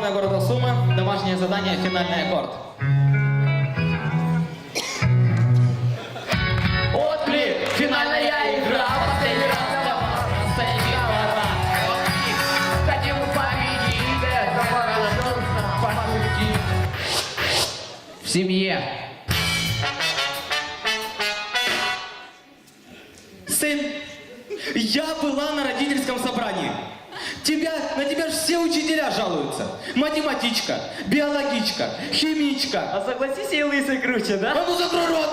огромная города Сумы. Домашнее задание, финальный аккорд. В семье. Сын, я была на родительском собрании. Тебя, на тебя ж все учителя жалуются. Математичка, биологичка, химичка. А согласись, и лысый круче, да? А ну закрой рот!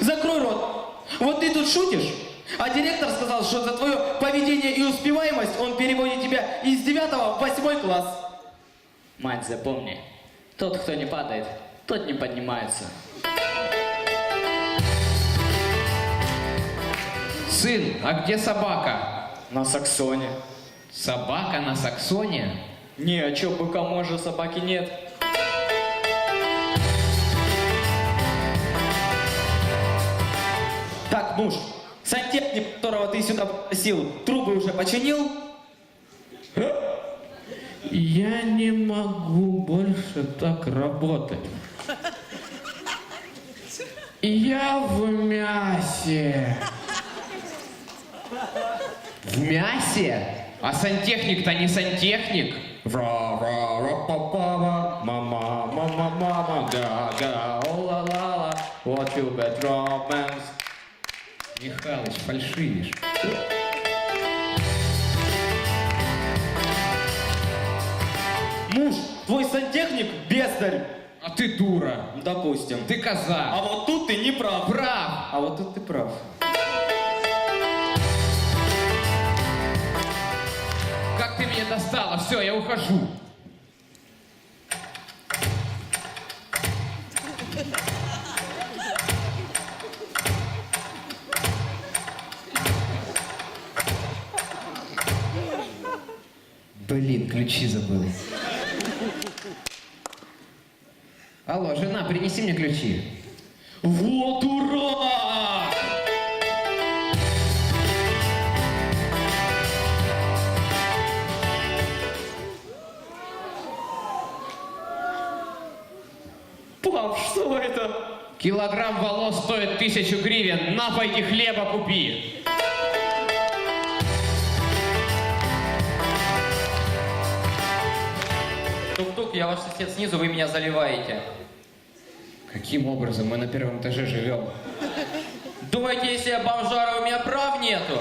Закрой рот! Вот ты тут шутишь, а директор сказал, что за твое поведение и успеваемость он переводит тебя из 9 в 8 класс. Мать, запомни, тот, кто не падает, тот не поднимается. Сын, а где собака? На саксоне. Собака на саксоне? Не, а чё, быка может, собаки нет? Так, муж, сантехник, которого ты сюда просил, трубы уже починил? Я не могу больше так работать. Я в мясе. В мясе? А сантехник-то не сантехник? Ра-ра-ра-па-па-ра, мама, мама, мама, да, да, о-ла-ла-ла, what you bet romance. Михалыч, фальшивишь. Муж, твой сантехник бездарь. А ты дура. Допустим. Ты коза. А вот тут ты не прав. прав. А вот тут ты прав. Меня достала? Все, я ухожу. Блин, ключи забыл. Алло, жена, принеси мне ключи. Вот ура! Пап, что это? Килограмм волос стоит тысячу гривен. На, пойди хлеба купи. Тук-тук, я ваш сосед снизу, вы меня заливаете. Каким образом? Мы на первом этаже живем. Думаете, если я бомжара, у меня прав нету?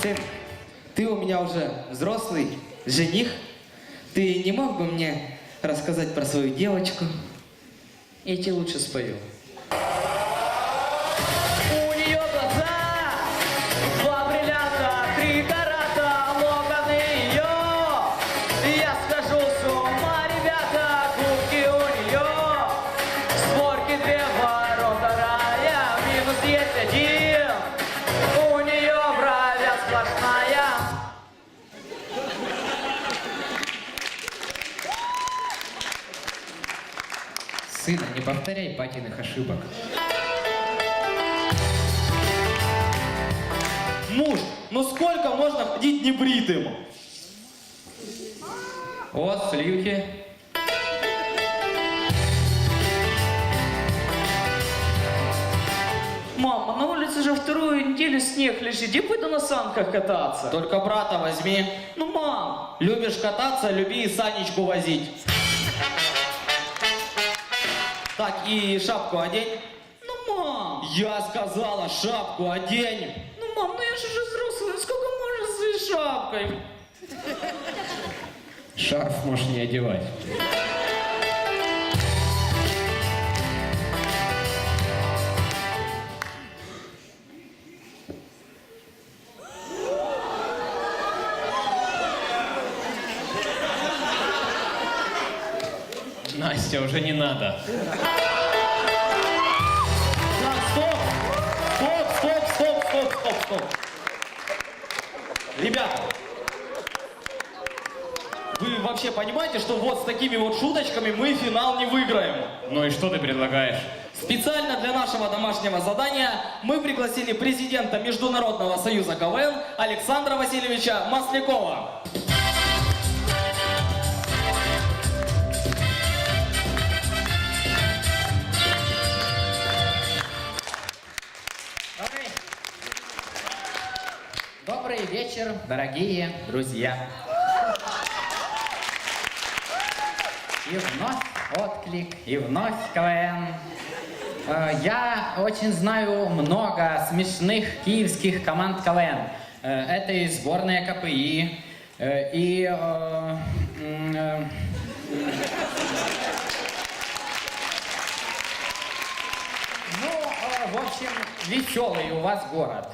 Сын, ты у меня уже взрослый жених. Ты не мог бы мне рассказать про свою девочку? Я тебе лучше спою. У повторяй патиных ошибок. Муж, ну сколько можно ходить небритым? Вот, сливки. Мама, на улице же вторую неделю снег лежит. Где буду на санках кататься? Только брата возьми. Ну, мам, Любишь кататься, люби и Санечку возить. Так, и шапку одень. ну, мам, Я сказала, шапку одень. ну, мам, ну я же уже взрослая, сколько можно с этой шапкой? Шарф можешь не одевать. Настя, уже не надо. Так, стоп! Стоп, стоп, стоп, стоп, стоп, стоп. Ребята, вы вообще понимаете, что вот с такими вот шуточками мы финал не выиграем? Ну и что ты предлагаешь? Специально для нашего домашнего задания мы пригласили президента Международного союза КВН Александра Васильевича Маслякова. Добрый вечер, дорогие друзья. И вновь отклик, и вновь КВН. Э, Я очень знаю много смешных киевских команд КВН. Э, Это и сборная КПИ, э, и... Ну, в общем, веселый у вас город.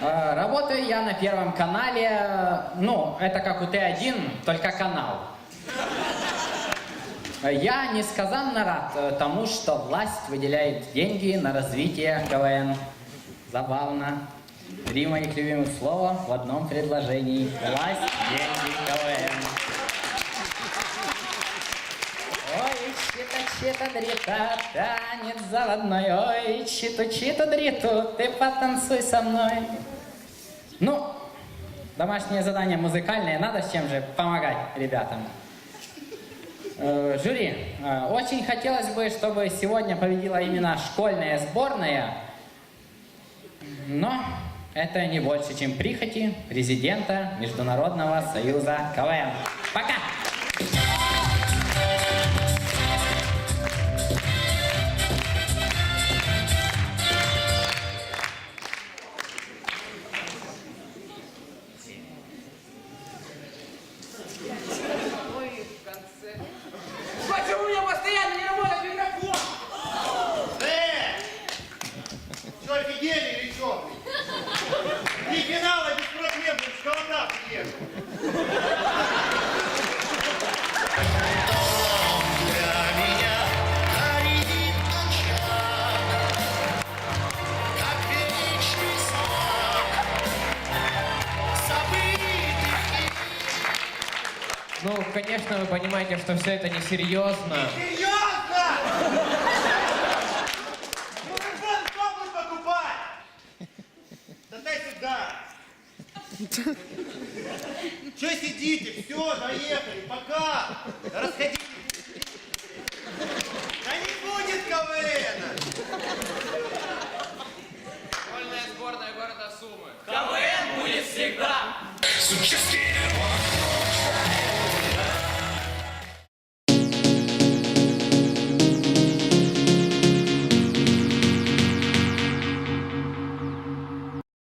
Э, Работаю я на Первом канале. Ну, это как у Т1, только канал. Я несказанно рад э, тому, что власть выделяет деньги на развитие КВН. Забавно. Три моих любимых слова в одном предложении. Власть, деньги, КВН. Ой, чита-чита дрита, танец заводной. Ой, читу-читу дриту, ты потанцуй со мной. Ну, домашнее задание музыкальное, надо с чем же помогать ребятам. Жюри, очень хотелось бы, чтобы сегодня победила именно школьная сборная, но это не больше, чем прихоти президента Международного союза КВН. Пока! Ну, конечно, вы понимаете, что все это несерьезно. Серьезно? Микрофон кто будет покупать? Да дай сюда. Че сидите? Все, доехали, пока. Да расходитесь. Да не будет КВН. Школьная сборная города Сумы. КВН будет всегда. On